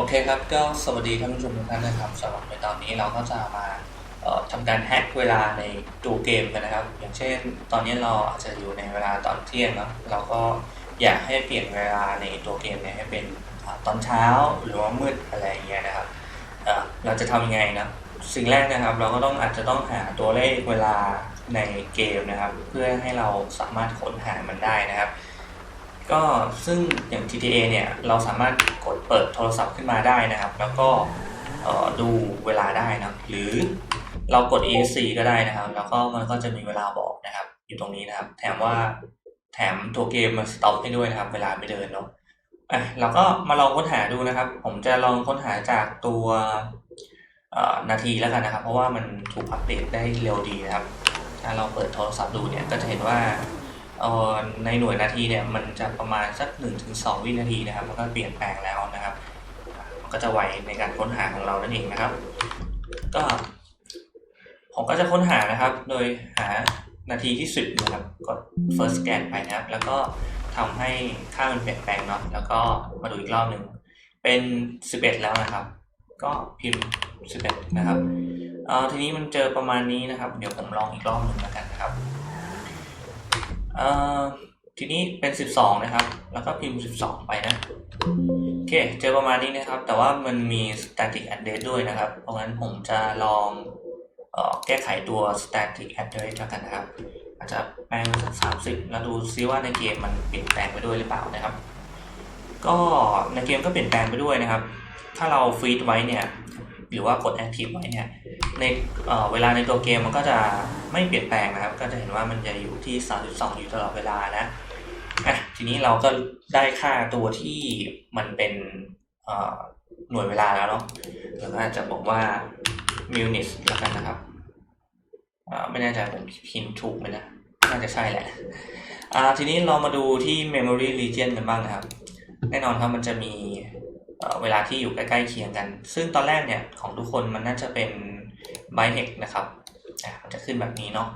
โอเคครับก็สวัสดีท่านผู้ชมทุกท่านนะครับสำหรับในตอนนี้เราก็จะมาทำการแฮกเวลาในตัวเกมกันนะครับ อย่างเช่น ตอนนี้เราอาจจะอยู่ในเวลาตอนเที่ยงเนาะเราก็อยากให้เปลี่ยนเวลาในตัวเกมเนี่ยให้เป็นตอนเช้าหรือว่ามืดอะไรอย่างเงี้ยนะครับเอ่อเราจะทำยังไงนะสิ่งแรกนะครับเราก็ต้องอาจจะต้องหาตัวเลขเวลาในเกมนะครับ เพื่อให้เราสามารถค้นหามันได้นะครับ ก็ซึ่งอย่าง GTA เนี่ยเราสามารถกดเปิดโทรศัพท์ขึ้นมาได้นะครับ แล้วก็ดูเวลาได้นะหรือเรากด ESC ก็ได้นะครับ แล้วก็มันก็จะมีเวลาบอกนะครับ อยู่ตรงนี้นะครับ แถมว่าแถมตัวเกมมันสต็อปให้ด้วยนะครับ เวลาไม่เดินเนาะอะเราก็มาลองค้นหาดูนะครับ ผมจะลองค้นหาจากตัวนาทีแล้วกันนะครับ เพราะว่ามันถูกอัปเดตได้เร็วดีนะครับ ถ้าเราเปิดโทรศัพท์ดูเนี่ยก็จะเห็นว่า ในหน่วยนาทีเนี่ยมันจะประมาณสัก1นถึงสวินาทีนะครับมันก็เปลี่ยนแปลงแล้วนะครับมันก็จะไวในการค้นหาของเรานั่นเองนะครับ ก็ผมก็จะค้นหานะครับ โดยหานาทีที่ 10นะครับกด first scan ไปนะครับ แล้วก็ทำให้ค่ามันเปลี่ยนแปลงเนาะแล้วก็มาดูอีกรอบหนึ่งเป็น 11 แล้วนะครับ ก็พิมพ์ 11 นะครับเอ่อทีนี้มันเจอประมาณนี้นะครับ เดี๋ยวผมลองอีกรอบหนึ่งแล้วกันนะครับ เอ่อทีนี้เป็น 12 นะครับ แล้วก็พิมพ์ 12 ไปนะ โอเค เจอประมาณนี้นะครับ แต่ว่ามันมี static address ด้วยนะครับ เพราะงั้นผมจะลองออแก้ไขตัว static address แล้วกันนะครับ อาจจะแปลงเป็นสักสามสิบแล้วดูซิว่าในเกมมันเปลี่ยนแปลงไปด้วยหรือเปล่านะครับ ก็ในเกมก็เปลี่ยนแปลงไปด้วยนะครับ ถ้าเราฟีดไว้เนี่ย หรือว่ากด active ไว้เนี่ยในเเวลาในตัวเกมมันก็จะไม่เปลี่ยนแปลงนะครับ ก็จะเห็นว่ามันจะอยู่ที่ 32 อยู่ตลอดเวลานะอะทีนี้เราก็ได้ค่าตัวที่มันเป็นหน่วยเวลาแล้วเนาะแล้วก็อาจจะบอกว่า minutes แล้วกันนะครับไม่แน่ใจผมพิมพ์ถูกไหมนะน่าจะใช่แหละทีนี้เรามาดูที่ memory region กันบ้างนะครับ แน่นอนครับมันจะมี เวลาที่อยู่ใกล้ๆเคียงกัน ซึ่งตอนแรกเนี่ยของทุกคนมันน่าจะเป็น b i t e x นะครับอะมันจะขึ้นแบบนี้เนาะ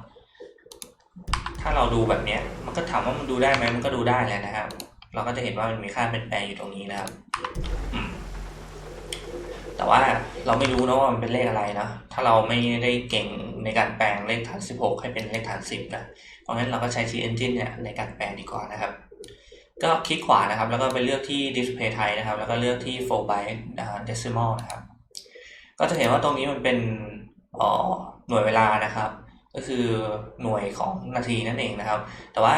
ถ้าเราดูแบบเนี้ยมันก็ถามว่ามันดูได้ไหมมันก็ดูได้แหละนะครับ เราก็จะเห็นว่ามันมีค่าเปลี่ยนแปลงอยู่ตรงนี้นะครับอืมแต่ว่าเราไม่รู้นะว่ามันเป็นเลขอะไรนะถ้าเราไม่ได้เก่งในการแปลงเลขฐาน 16 ให้เป็นเลขฐาน 10 นะเพราะงั้นเราก็ใช้ T engine เนี่ยในการแปลงดีกว่านะครับ ก็คลิกขวานะครับ แล้วก็ไปเลือกที่ display type นะครับ แล้วก็เลือกที่4 byte decimal นะครับ ก็จะเห็นว่าตรงนี้มันเป็นอ่อหน่วยเวลานะครับ ก็คือหน่วยของนาทีนั่นเองนะครับ แต่ว่า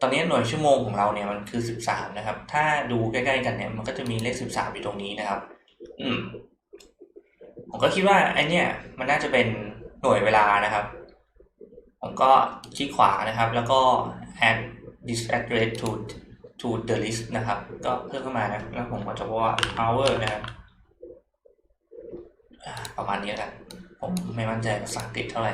ตอนนี้หน่วยชั่วโมงของเราเนี่ยมันคือ 13 นะครับ ถ้าดูใกล้ๆกันเนี่ยมันก็จะมีเลข 13 อยู่ตรงนี้นะครับ อืมผมก็คิดว่าไอเนี่ยมันน่าจะเป็นหน่วยเวลานะครับ ผมก็คลิกขวานะครับ แล้วก็ add this address to to the list นะครับ ก็เพิ่มเข้ามานะแล้วผมก็จะบอกว่า hour นะครับประมาณนี้แล้วกันผมไม่มั่นใจภาษาอังกฤษเท่าไหร่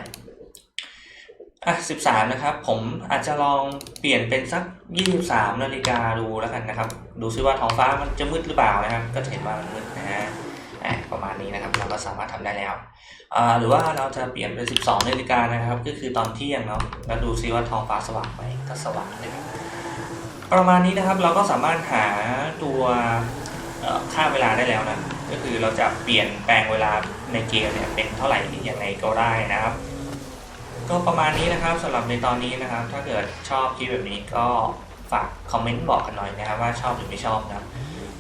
อะสิบสามนะครับ ผมอาจจะลองเปลี่ยนเป็นสักยี่สิบสามนาฬิกาดูแล้วกันนะครับ ดูซิว่าท้องฟ้ามันจะมืดหรือเปล่านะครับ ก็จะเห็นว่ามันมืดนะฮะประมาณนี้นะครับ เราก็สามารถทำได้แล้วอ่าหรือว่าเราจะเปลี่ยนเป็นสิบสองนาฬิกานะครับ ก็คือตอนเที่ยงเนาะแล้วดูซิว่าท้องฟ้าสว่างไหมก็สว่างเลยครับ ประมาณนี้นะครับเราก็สามารถหาตัวค่าเวลาได้แล้วนะก็คือเราจะเปลี่ยนแปลงเวลาในเกมเนี่ยเป็นเท่าไหร่อย่างไรก็ได้นะครับ ก็ประมาณนี้นะครับสำหรับในตอนนี้นะครับ ถ้าเกิดชอบคลิปแบบนี้ก็ฝากคอมเมนต์บอกกันหน่อยนะครับ ว่าชอบหรือไม่ชอบนะครับ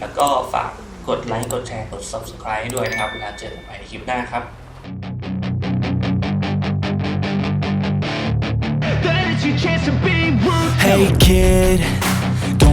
แล้วก็ฝากกดไลค์กดแชร์กด subscribe ให้ด้วยนะครับเวลาเจอกันใหม่ในคลิปหน้าครับ Hey kid,